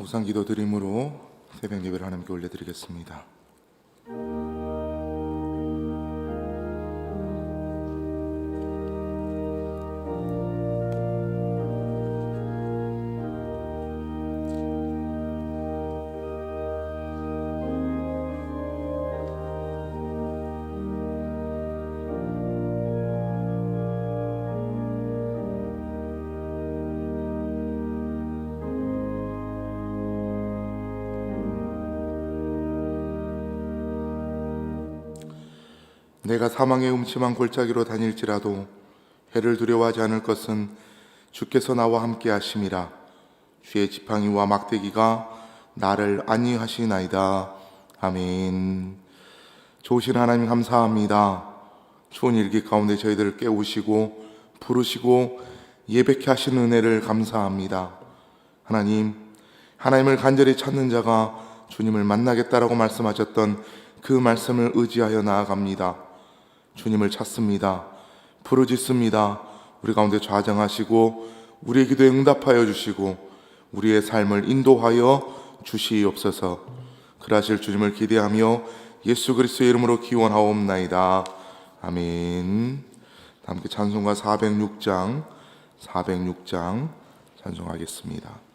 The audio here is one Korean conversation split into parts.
묵상 기도 드림으로 새벽 예배를 하나님께 올려드리겠습니다. 내가 사망의 음침한 골짜기로 다닐지라도 해를 두려워하지 않을 것은 주께서 나와 함께 하심이라. 주의 지팡이와 막대기가 나를 안위하시나이다. 아멘. 좋으신 하나님 감사합니다. 추운 일기 가운데 저희들을 깨우시고 부르시고 예배케 하시는 은혜를 감사합니다. 하나님 하나님을 간절히 찾는 자가 주님을 만나겠다라고 말씀하셨던 그 말씀을 의지하여 나아갑니다. 주님을 찾습니다. 부르짖습니다. 우리 가운데 좌정하시고 우리의 기도에 응답하여 주시고 우리의 삶을 인도하여 주시옵소서. 그러하실 주님을 기대하며 예수 그리스도의 이름으로 기원하옵나이다. 아멘. 함께 찬송가 406장 406장 찬송하겠습니다.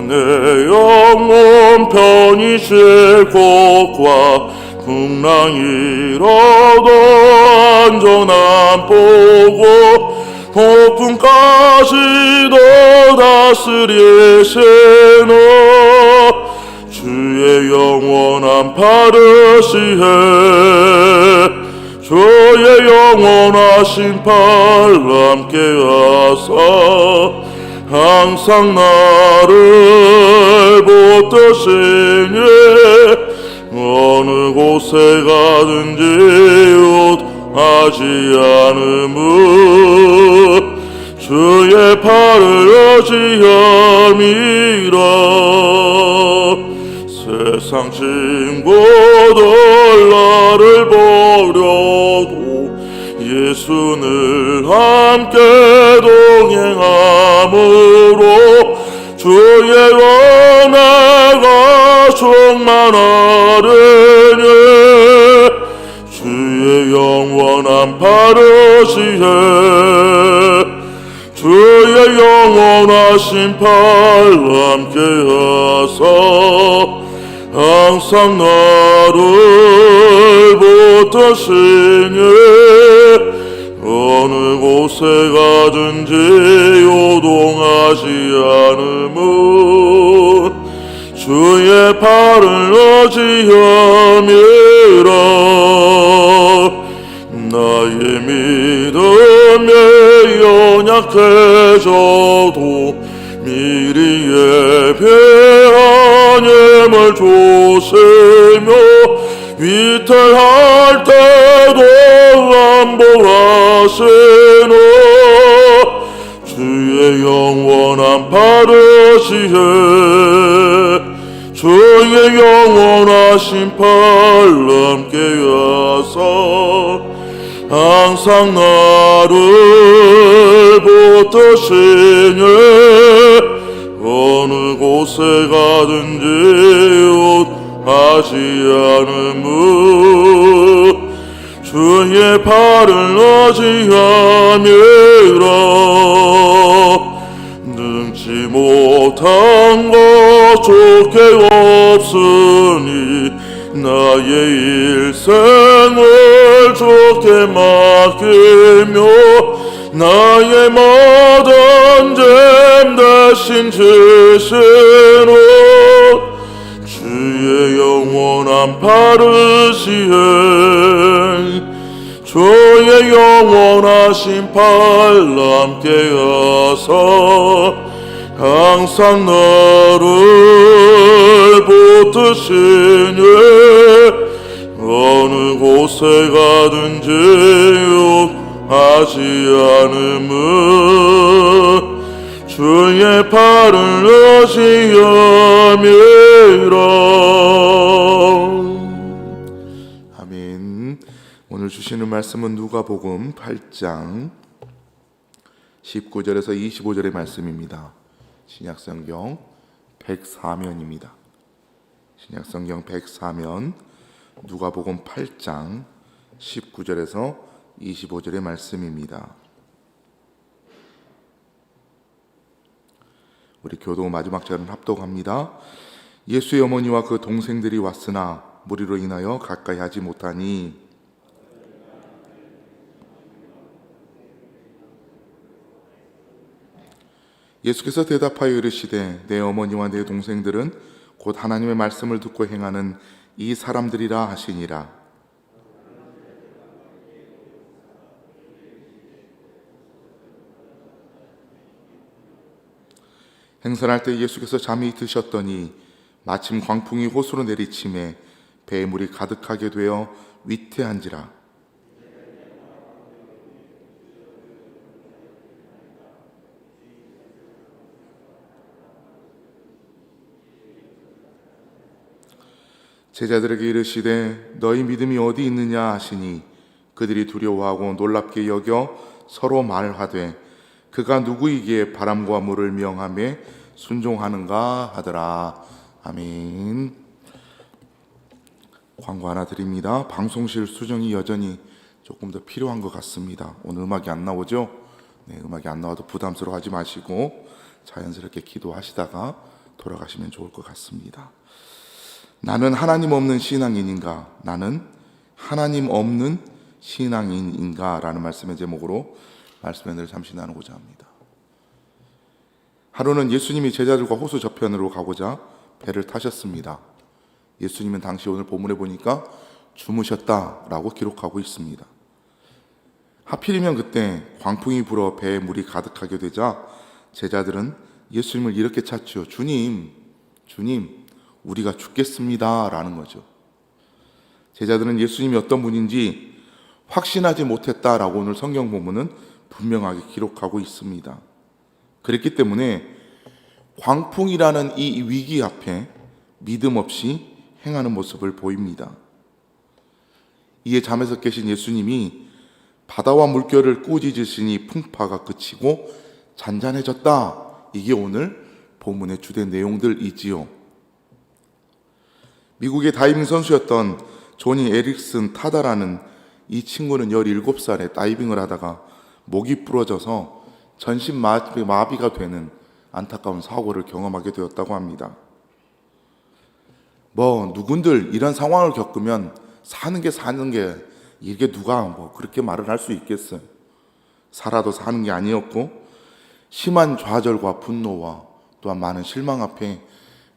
내 영혼 편히 쉴 곳과 풍랑이라도 안전한 보고 폭풍까지도 다스리시는 주의 영원한 파르시에 주의 영원하신 팔 함께 하사 항상 나를 붙드시니 어느 곳에 가든지 옷하지 않음은 주의 팔을 의지함이라. 세상 친구들 나를 버려도 예수는 함께 시에 주의 영원하신 팔 함께 하사 항상 나를 붙드시니 어느 곳에 가든지 요동하지 않음은 주의 팔을 의지함이라 나의 믿음에 연약해져도 미리 예배한 힘을 주시며 위태할 때도 안보하시는 주의 영원한 파르시에 주의 영원하신 팔 함께 하사 항상 나를 붙드시니 어느 곳에 가든지 옷하지 않음은 주의 팔을 의지함이라. 능치 못한 것 좋게 없으니 나의 일생을 좋게 맡기며 나의 모든 짐 대신 지시는 주의 영원한 파르시에 주의 영원하신 팔 함께 하사 항상 나를 붙드시니 어느 곳에 가든지 욕하지 않음은 주의 팔을 러시함이라 아멘. 오늘 주시는 말씀은 누가복음 8장 19절에서 25절의 말씀입니다. 신약성경 104면입니다. 신약성경 104면 누가복음 8장 19절에서 25절의 말씀입니다. 우리 교도 마지막 절은 합독합니다. 예수의 어머니와 그 동생들이 왔으나 무리로 인하여 가까이 하지 못하니 예수께서 대답하여 이르시되 내 어머니와 내 동생들은 곧 하나님의 말씀을 듣고 행하는 이 사람들이라 하시니라. 행선할 때 예수께서 잠이 드셨더니 마침 광풍이 호수로 내리침에 배에 물이 가득하게 되어 위태한지라 제자들에게 이르시되 너희 믿음이 어디 있느냐 하시니 그들이 두려워하고 놀랍게 여겨 서로 말하되 그가 누구이기에 바람과 물을 명함에 순종하는가 하더라. 아멘. 광고 하나 드립니다. 방송실 수정이 여전히 조금 더 필요한 것 같습니다. 오늘 음악이 안 나오죠? 네 음악이 안 나와도 부담스러워하지 마시고 자연스럽게 기도하시다가 돌아가시면 좋을 것 같습니다 나는 하나님 없는 신앙인인가? 나는 하나님 없는 신앙인인가? 라는 말씀의 제목으로 말씀을 잠시 나누고자 합니다. 하루는 예수님이 제자들과 호수 저편으로 가고자 배를 타셨습니다. 예수님은 당시 오늘 본문에 보니까 주무셨다라고 기록하고 있습니다. 하필이면 그때 광풍이 불어 배에 물이 가득하게 되자 제자들은 예수님을 이렇게 찾죠. 주님, 주님, 우리가 죽겠습니다. 라는 거죠. 제자들은 예수님이 어떤 분인지 확신하지 못했다라고 오늘 성경 본문은 분명하게 기록하고 있습니다. 그랬기 때문에 광풍이라는 이 위기 앞에 믿음 없이 행하는 모습을 보입니다. 이에 잠에서 깨신 예수님이 바다와 물결을 꾸짖으시니 풍파가 그치고 잔잔해졌다. 이게 오늘 본문의 주된 내용들이지요. 미국의 다이빙 선수였던 조니 에릭슨 타다라는 이 친구는 17살에 다이빙을 하다가 목이 부러져서 전신 마비- 마비가 되는 안타까운 사고를 경험하게 되었다고 합니다. 뭐 누군들 이런 상황을 겪으면 사는 게 사는 게 이게 누가 뭐 그렇게 말을 할 수 있겠어요. 살아도 사는 게 아니었고 심한 좌절과 분노와 또한 많은 실망 앞에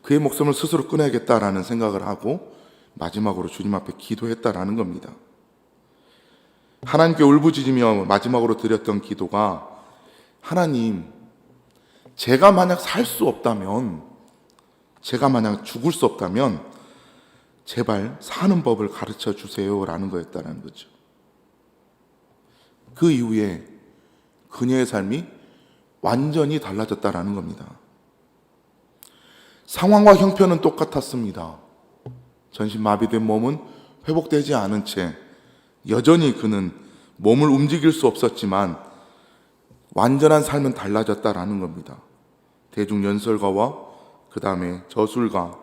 그의 목숨을 스스로 끊어야겠다라는 생각을 하고 마지막으로 주님 앞에 기도했다라는 겁니다. 하나님께 울부짖으며 마지막으로 드렸던 기도가 하나님, 제가 만약 살 수 없다면, 제가 만약 죽을 수 없다면, 제발 사는 법을 가르쳐 주세요라는 거였다는 거죠. 그 이후에 그녀의 삶이 완전히 달라졌다라는 겁니다. 상황과 형편은 똑같았습니다. 전신 마비된 몸은 회복되지 않은 채 여전히 그는 몸을 움직일 수 없었지만 완전한 삶은 달라졌다라는 겁니다. 대중 연설가와 그 다음에 저술가,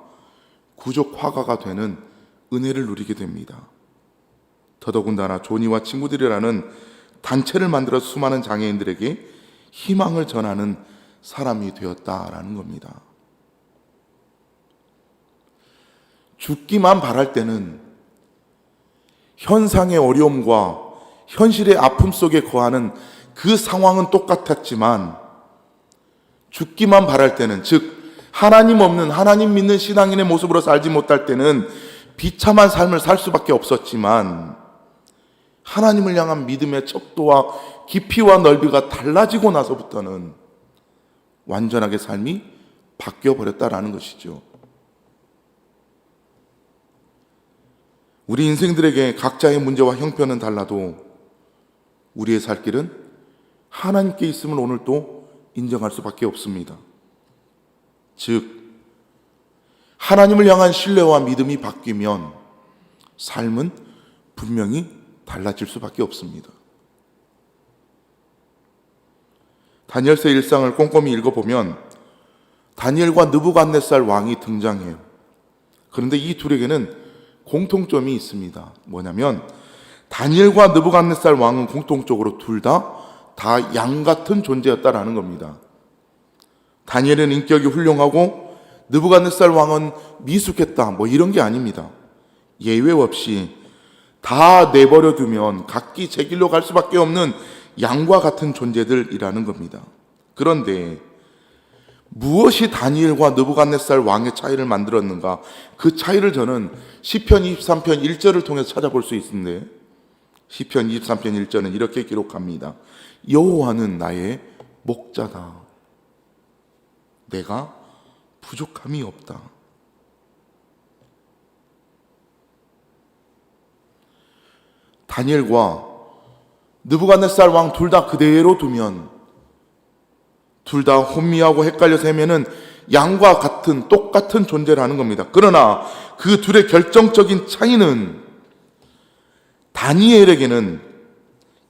구족 화가가 되는 은혜를 누리게 됩니다. 더더군다나 조니와 친구들이라는 단체를 만들어 수많은 장애인들에게 희망을 전하는 사람이 되었다라는 겁니다. 죽기만 바랄 때는 현상의 어려움과 현실의 아픔 속에 거하는 그 상황은 똑같았지만 죽기만 바랄 때는 즉 하나님 없는 하나님 믿는 신앙인의 모습으로 살지 못할 때는 비참한 삶을 살 수밖에 없었지만 하나님을 향한 믿음의 척도와 깊이와 넓이가 달라지고 나서부터는 완전하게 삶이 바뀌어 버렸다라는 것이죠. 우리 인생들에게 각자의 문제와 형편은 달라도 우리의 살 길은 하나님께 있음을 오늘 또 인정할 수밖에 없습니다. 즉, 하나님을 향한 신뢰와 믿음이 바뀌면 삶은 분명히 달라질 수밖에 없습니다. 다니엘서 일상을 꼼꼼히 읽어보면 다니엘과 느부갓네살 왕이 등장해요. 그런데 이 둘에게는 공통점이 있습니다. 뭐냐면 다니엘과 느부갓네살 왕은 공통적으로 둘 다 다 양 같은 존재였다라는 겁니다. 다니엘은 인격이 훌륭하고 느부갓네살 왕은 미숙했다. 뭐 이런 게 아닙니다. 예외 없이 다 내버려 두면 각기 제 길로 갈 수밖에 없는 양과 같은 존재들이라는 겁니다. 그런데 무엇이 다니엘과 느부갓네살 왕의 차이를 만들었는가? 그 차이를 저는 시편 23편 1절을 통해서 찾아볼 수 있는데 시편 23편 1절은 이렇게 기록합니다. 여호와는 나의 목자다. 내가 부족함이 없다. 다니엘과 느부갓네살 왕 둘 다 그대로 두면 둘 다 혼미하고 헷갈려서 헤매는 양과 같은 똑같은 존재라는 겁니다. 그러나 그 둘의 결정적인 차이는 다니엘에게는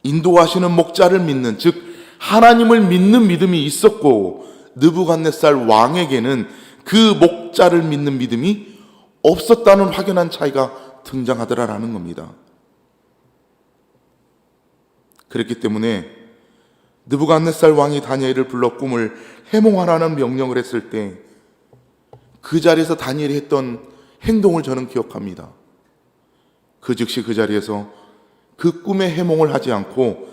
인도하시는 목자를 믿는 즉 하나님을 믿는 믿음이 있었고 느부갓네살 왕에게는 그 목자를 믿는 믿음이 없었다는 확연한 차이가 등장하더라라는 겁니다. 그렇기 때문에 느부갓네살 왕이 다니엘을 불러 꿈을 해몽하라는 명령을 했을 때 그 자리에서 다니엘이 했던 행동을 저는 기억합니다. 그 즉시 그 자리에서 그 꿈의 해몽을 하지 않고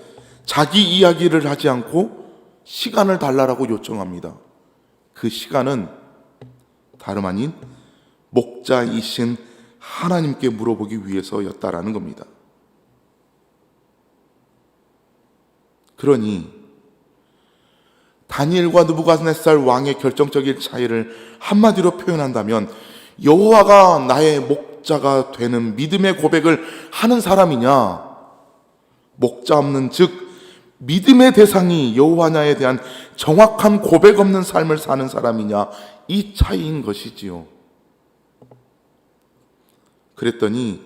자기 이야기를 하지 않고 시간을 달라라고 요청합니다. 그 시간은 다름 아닌 목자이신 하나님께 물어보기 위해서였다라는 겁니다. 그러니 다니엘과 느부갓네살 왕의 결정적인 차이를 한마디로 표현한다면 여호와가 나의 목자가 되는 믿음의 고백을 하는 사람이냐 목자 없는 즉 믿음의 대상이 여호와냐에 대한 정확한 고백 없는 삶을 사는 사람이냐 이 차이인 것이지요. 그랬더니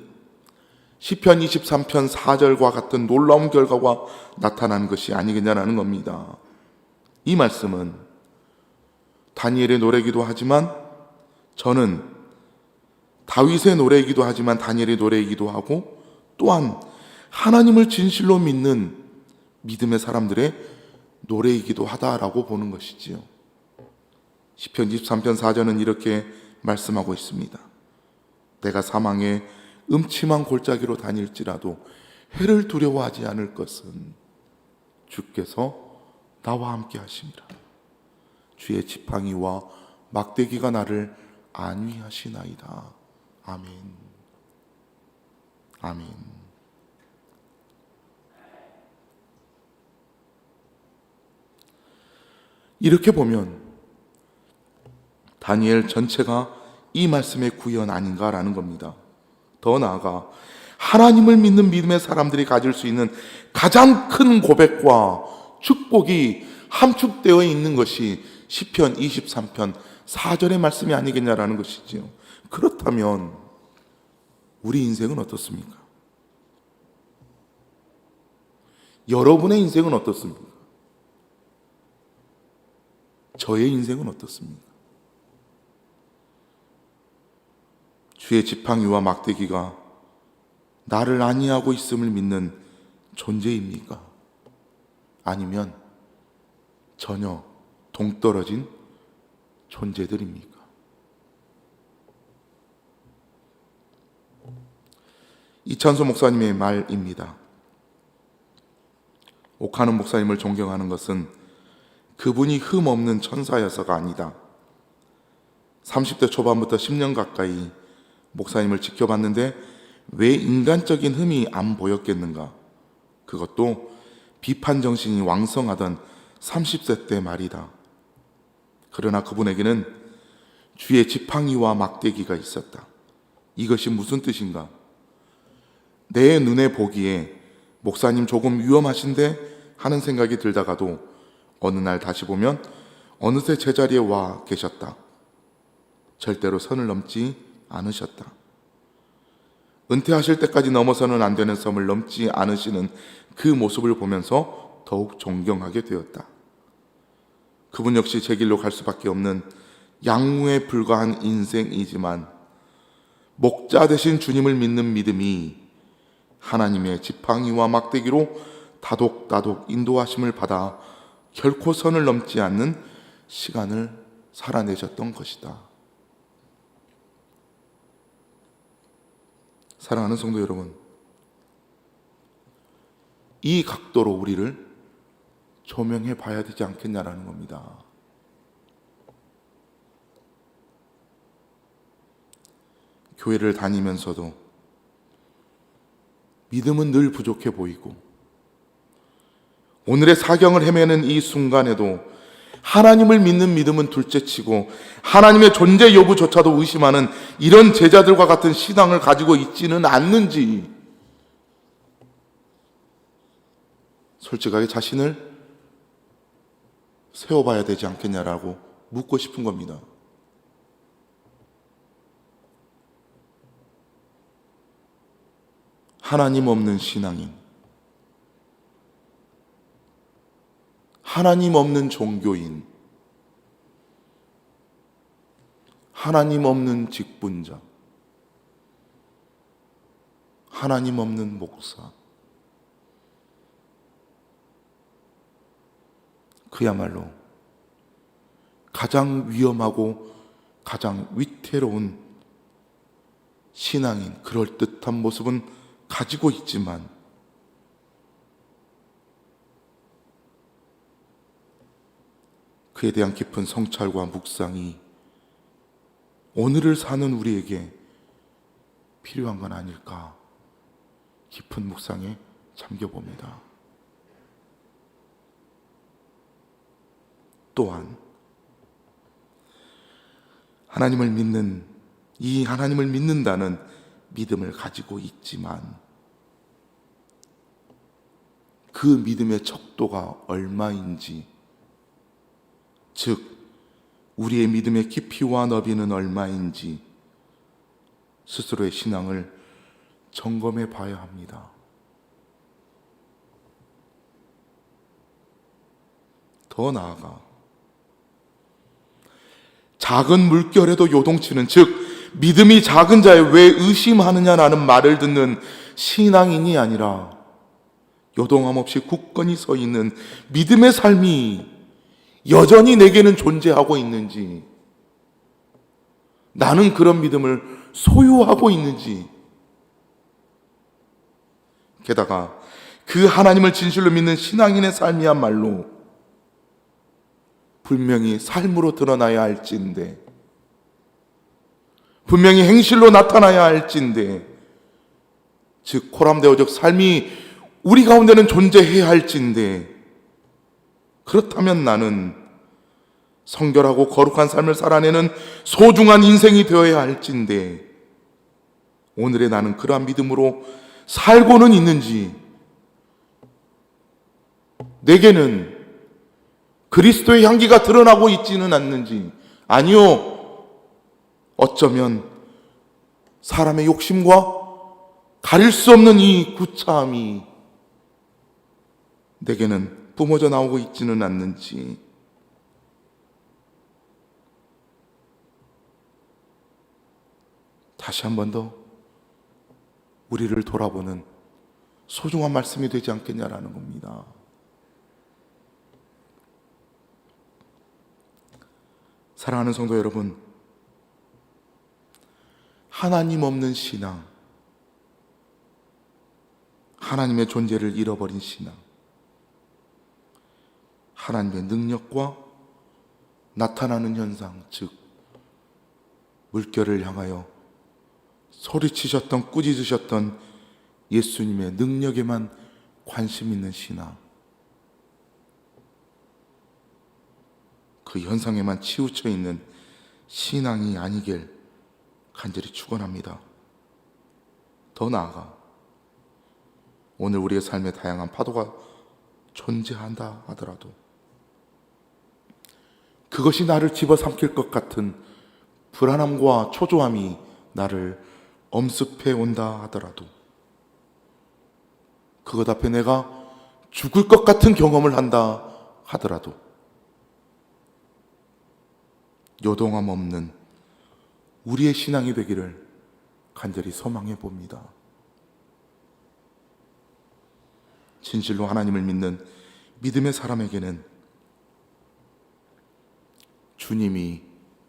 시편 23편 4절과 같은 놀라운 결과가 나타나는 것이 아니겠냐라는 겁니다. 이 말씀은 다니엘의 노래이기도 하지만 저는 다윗의 노래이기도 하지만 다니엘의 노래이기도 하고 또한 하나님을 진실로 믿는 믿음의 사람들의 노래이기도 하다라고 보는 것이지요. 시편 23편 4절은 이렇게 말씀하고 있습니다. 내가 사망의 음침한 골짜기로 다닐지라도 해를 두려워하지 않을 것은 주께서 나와 함께 하심이라. 주의 지팡이와 막대기가 나를 안위하시나이다. 아멘. 아멘. 이렇게 보면 다니엘 전체가 이 말씀의 구현 아닌가라는 겁니다. 더 나아가 하나님을 믿는 믿음의 사람들이 가질 수 있는 가장 큰 고백과 축복이 함축되어 있는 것이 시편 23편 4절의 말씀이 아니겠냐라는 것이지요. 그렇다면 우리 인생은 어떻습니까? 여러분의 인생은 어떻습니까? 저의 인생은 어떻습니까? 주의 지팡이와 막대기가 나를 안위하고 있음을 믿는 존재입니까? 아니면 전혀 동떨어진 존재들입니까? 이찬수 목사님의 말입니다. 옥하는 목사님을 존경하는 것은 그분이 흠 없는 천사여서가 아니다. 30대 초반부터 10년 가까이 목사님을 지켜봤는데 왜 인간적인 흠이 안 보였겠는가? 그것도 비판 정신이 왕성하던 30세 때 말이다. 그러나 그분에게는 주의 지팡이와 막대기가 있었다. 이것이 무슨 뜻인가? 내 눈에 보기에 목사님 조금 위험하신데 하는 생각이 들다가도 어느 날 다시 보면 어느새 제자리에 와 계셨다. 절대로 선을 넘지 않으셨다. 은퇴하실 때까지 넘어서는 안 되는 섬을 넘지 않으시는 그 모습을 보면서 더욱 존경하게 되었다. 그분 역시 제 길로 갈 수밖에 없는 양무에 불과한 인생이지만 목자 대신 주님을 믿는 믿음이 하나님의 지팡이와 막대기로 다독다독 인도하심을 받아 결코 선을 넘지 않는 시간을 살아내셨던 것이다. 사랑하는 성도 여러분, 이 각도로 우리를 조명해 봐야 되지 않겠냐라는 겁니다. 교회를 다니면서도 믿음은 늘 부족해 보이고 오늘의 사경을 헤매는 이 순간에도 하나님을 믿는 믿음은 둘째치고 하나님의 존재 여부조차도 의심하는 이런 제자들과 같은 신앙을 가지고 있지는 않는지 솔직하게 자신을 세워봐야 되지 않겠냐라고 묻고 싶은 겁니다. 하나님 없는 신앙인, 하나님 없는 종교인, 하나님 없는 직분자, 하나님 없는 목사, 그야말로 가장 위험하고 가장 위태로운 신앙인 그럴듯한 모습은 가지고 있지만 그에 대한 깊은 성찰과 묵상이 오늘을 사는 우리에게 필요한 건 아닐까 깊은 묵상에 잠겨 봅니다. 또한 하나님을 믿는 이 하나님을 믿는다는 믿음을 가지고 있지만 그 믿음의 척도가 얼마인지 즉 우리의 믿음의 깊이와 너비는 얼마인지 스스로의 신앙을 점검해 봐야 합니다. 더 나아가 작은 물결에도 요동치는 즉 믿음이 작은 자에 왜 의심하느냐라는 말을 듣는 신앙인이 아니라 요동함 없이 굳건히 서 있는 믿음의 삶이 여전히 내게는 존재하고 있는지 나는 그런 믿음을 소유하고 있는지 게다가 그 하나님을 진실로 믿는 신앙인의 삶이야말로 분명히 삶으로 드러나야 할진데 분명히 행실로 나타나야 할진데 즉 코람데오적 삶이 우리 가운데는 존재해야 할진데 그렇다면 나는 성결하고 거룩한 삶을 살아내는 소중한 인생이 되어야 할진데 오늘의 나는 그러한 믿음으로 살고는 있는지 내게는 그리스도의 향기가 드러나고 있지는 않는지 아니요 어쩌면 사람의 욕심과 가릴 수 없는 이 구차함이 내게는 뿜어져 나오고 있지는 않는지 다시 한 번 더 우리를 돌아보는 소중한 말씀이 되지 않겠냐라는 겁니다. 사랑하는 성도 여러분, 하나님 없는 신앙, 하나님의 존재를 잃어버린 신앙, 하나님의 능력과 나타나는 현상, 즉, 물결을 향하여 소리치셨던, 꾸짖으셨던 예수님의 능력에만 관심 있는 신앙, 그 현상에만 치우쳐 있는 신앙이 아니길 간절히 축원합니다. 더 나아가 오늘 우리의 삶에 다양한 파도가 존재한다 하더라도 그것이 나를 집어삼킬 것 같은 불안함과 초조함이 나를 엄습해 온다 하더라도 그것 앞에 내가 죽을 것 같은 경험을 한다 하더라도 요동함 없는 우리의 신앙이 되기를 간절히 소망해 봅니다. 진실로 하나님을 믿는 믿음의 사람에게는 주님이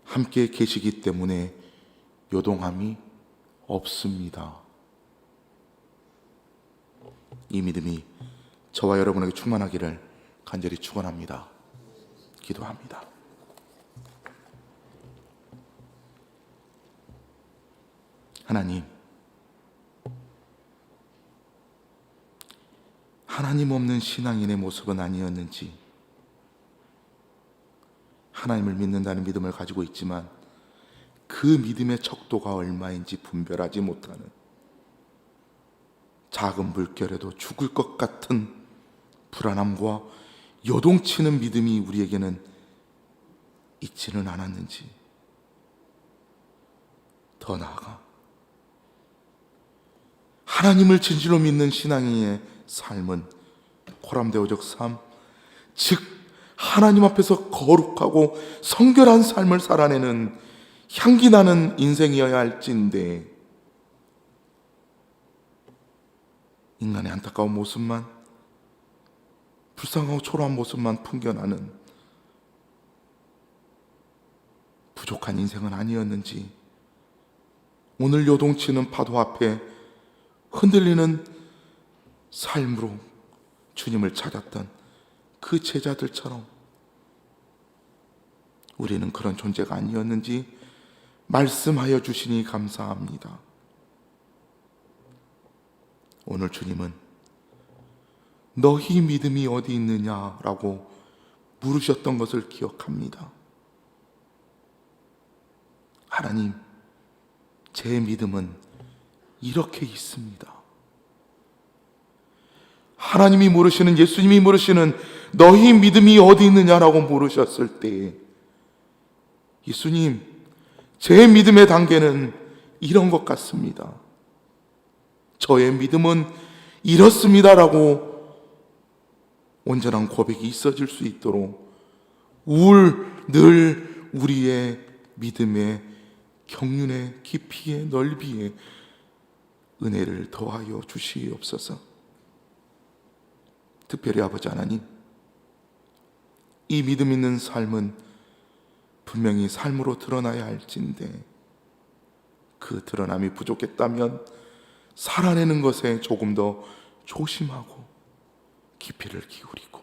함께 계시기 때문에 요동함이 없습니다. 이 믿음이 저와 여러분에게 충만하기를 간절히 축원합니다. 기도합니다. 하나님, 하나님 없는 신앙인의 모습은 아니었는지, 하나님을 믿는다는 믿음을 가지고 있지만 그 믿음의 척도가 얼마인지 분별하지 못하는 작은 물결에도 죽을 것 같은 불안함과 요동치는 믿음이 우리에게는 있지는 않았는지 더 나아가 하나님을 진실로 믿는 신앙인의 삶은 코람데오적 삶, 즉 하나님 앞에서 거룩하고 성결한 삶을 살아내는 향기 나는 인생이어야 할진데 인간의 안타까운 모습만 불쌍하고 초라한 모습만 풍겨나는 부족한 인생은 아니었는지 오늘 요동치는 파도 앞에 흔들리는 삶으로 주님을 찾았던 그 제자들처럼 우리는 그런 존재가 아니었는지 말씀하여 주시니 감사합니다. 오늘 주님은 너희 믿음이 어디 있느냐라고 물으셨던 것을 기억합니다. 하나님, 제 믿음은 이렇게 있습니다. 하나님이 물으시는 예수님이 물으시는 너희 믿음이 어디 있느냐라고 물으셨을 때 예수님 제 믿음의 단계는 이런 것 같습니다. 저의 믿음은 이렇습니다라고 온전한 고백이 있어질 수 있도록 울 늘 우리의 믿음의 경륜의 깊이의 넓이에 은혜를 더하여 주시옵소서. 특별히 아버지 하나님, 이 믿음 있는 삶은 분명히 삶으로 드러나야 할진데 그 드러남이 부족했다면 살아내는 것에 조금 더 조심하고 깊이를 기울이고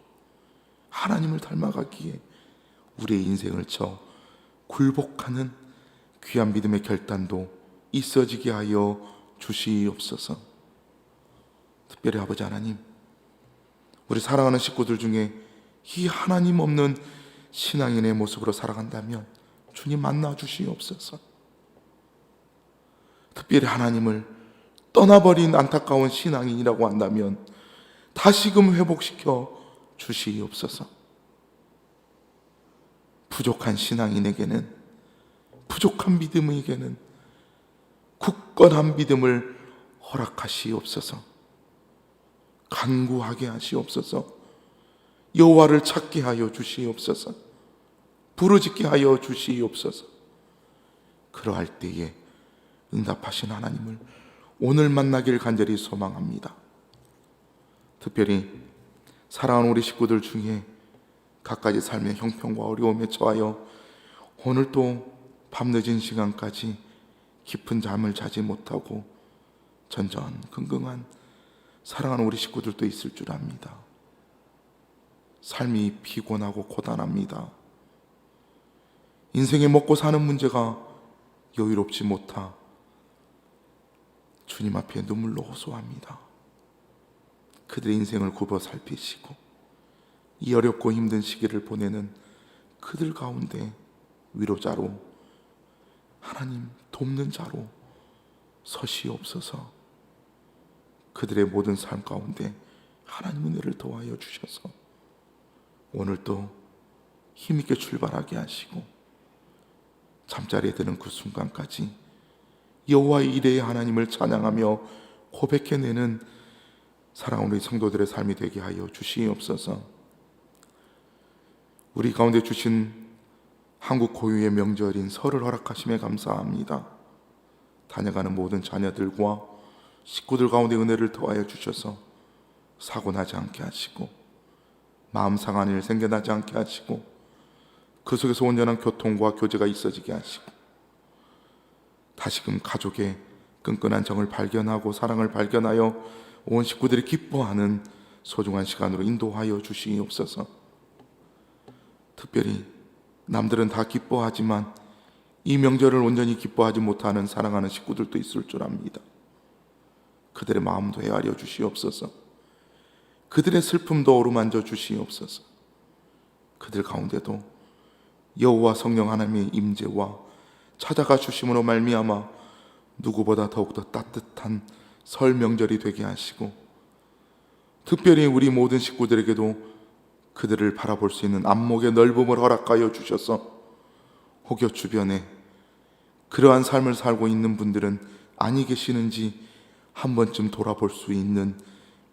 하나님을 닮아가기에 우리의 인생을 쳐 굴복하는 귀한 믿음의 결단도 있어지게 하여 주시옵소서. 특별히 아버지 하나님, 우리 사랑하는 식구들 중에 이 하나님 없는 신앙인의 모습으로 살아간다면 주님 만나 주시옵소서. 특별히 하나님을 떠나버린 안타까운 신앙인이라고 한다면 다시금 회복시켜 주시옵소서. 부족한 신앙인에게는 부족한 믿음에게는 굳건한 믿음을 허락하시옵소서. 간구하게 하시옵소서. 여호와를 찾게 하여 주시옵소서. 부르짖게 하여 주시옵소서. 그러할 때에 응답하신 하나님을 오늘 만나길 간절히 소망합니다. 특별히 사랑하는 우리 식구들 중에 각가지 삶의 형편과 어려움에 처하여 오늘 또 밤늦은 시간까지 깊은 잠을 자지 못하고 전전긍긍한 사랑하는 우리 식구들도 있을 줄 압니다. 삶이 피곤하고 고단합니다. 인생에 먹고 사는 문제가 여유롭지 못하 주님 앞에 눈물로 호소합니다. 그들의 인생을 굽어 살피시고 이 어렵고 힘든 시기를 보내는 그들 가운데 위로자로 하나님 돕는 자로 서시옵소서 그들의 모든 삶 가운데 하나님 은혜를 더하여 주셔서 오늘도 힘있게 출발하게 하시고 잠자리에 드는 그 순간까지 여호와의 이레의 하나님을 찬양하며 고백해내는 사랑하는 성도들의 삶이 되게 하여 주시옵소서. 우리 가운데 주신 한국 고유의 명절인 설을 허락하심에 감사합니다. 다녀가는 모든 자녀들과 식구들 가운데 은혜를 더하여 주셔서 사고 나지 않게 하시고 마음 상한 일 생겨나지 않게 하시고 그 속에서 온전한 교통과 교제가 있어지게 하시고 다시금 가족의 끈끈한 정을 발견하고 사랑을 발견하여 온 식구들이 기뻐하는 소중한 시간으로 인도하여 주시옵소서. 특별히 남들은 다 기뻐하지만 이 명절을 온전히 기뻐하지 못하는 사랑하는 식구들도 있을 줄 압니다. 그들의 마음도 헤아려 주시옵소서. 그들의 슬픔도 어루만져 주시옵소서. 그들 가운데도 여호와 성령 하나님의 임재와 찾아가 주심으로 말미암아 누구보다 더욱더 따뜻한 설 명절이 되게 하시고 특별히 우리 모든 식구들에게도 그들을 바라볼 수 있는 안목의 넓음을 허락하여 주셔서 혹여 주변에 그러한 삶을 살고 있는 분들은 아니 계시는지 한 번쯤 돌아볼 수 있는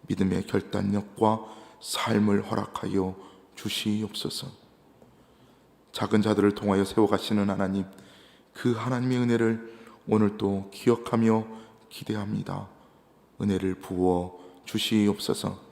믿음의 결단력과 삶을 허락하여 주시옵소서. 작은 자들을 통하여 세워가시는 하나님, 그 하나님의 은혜를 오늘 또 기억하며 기대합니다. 은혜를 부어 주시옵소서.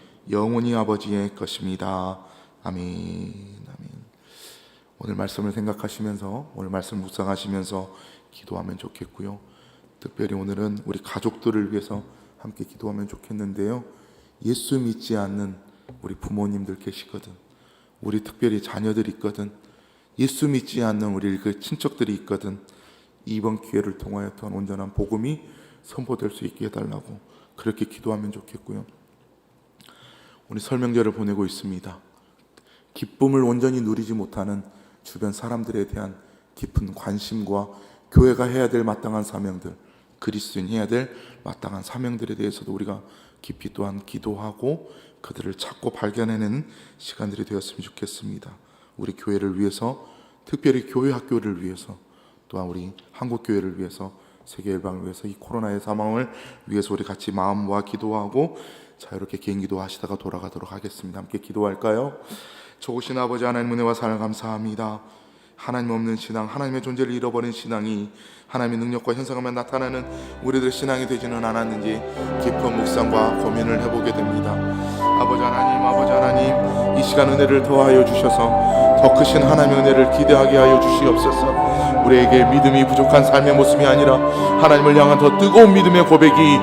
영원히 아버지의 것입니다. 아멘. 아멘. 오늘 말씀을 생각하시면서 오늘 말씀 묵상하시면서 기도하면 좋겠고요. 특별히 오늘은 우리 가족들을 위해서 함께 기도하면 좋겠는데요. 예수 믿지 않는 우리 부모님들 계시거든. 우리 특별히 자녀들이 있거든. 예수 믿지 않는 우리 그 친척들이 있거든. 이번 기회를 통하여 또한 온전한 복음이 선포될 수 있게 해달라고 그렇게 기도하면 좋겠고요. 우리 설명절을 보내고 있습니다. 기쁨을 온전히 누리지 못하는 주변 사람들에 대한 깊은 관심과 교회가 해야 될 마땅한 사명들, 그리스도인 해야 될 마땅한 사명들에 대해서도 우리가 깊이 또한 기도하고 그들을 찾고 발견해내는 시간들이 되었으면 좋겠습니다. 우리 교회를 위해서, 특별히 교회 학교를 위해서, 또한 우리 한국 교회를 위해서, 세계 일방을 위해서 이 코로나의 사망을 위해서 우리 같이 마음 모아 기도하고 자유롭게 개인 기도하시다가 돌아가도록 하겠습니다. 함께 기도할까요? 좋으신 아버지 하나님 은혜와 사랑 감사합니다. 하나님 없는 신앙, 하나님의 존재를 잃어버린 신앙이 하나님의 능력과 현상하면 나타나는 우리들 신앙이 되지는 않았는지 깊은 묵상과 고민을 해보게 됩니다. 아버지 하나님, 아버지 하나님, 이 시간 은혜를 더하여 주셔서 더 크신 하나님의 은혜를 기대하게 하여 주시옵소서. 우리에게 믿음이 부족한 삶의 모습이 아니라 하나님을 향한 더 뜨거운 믿음의 고백이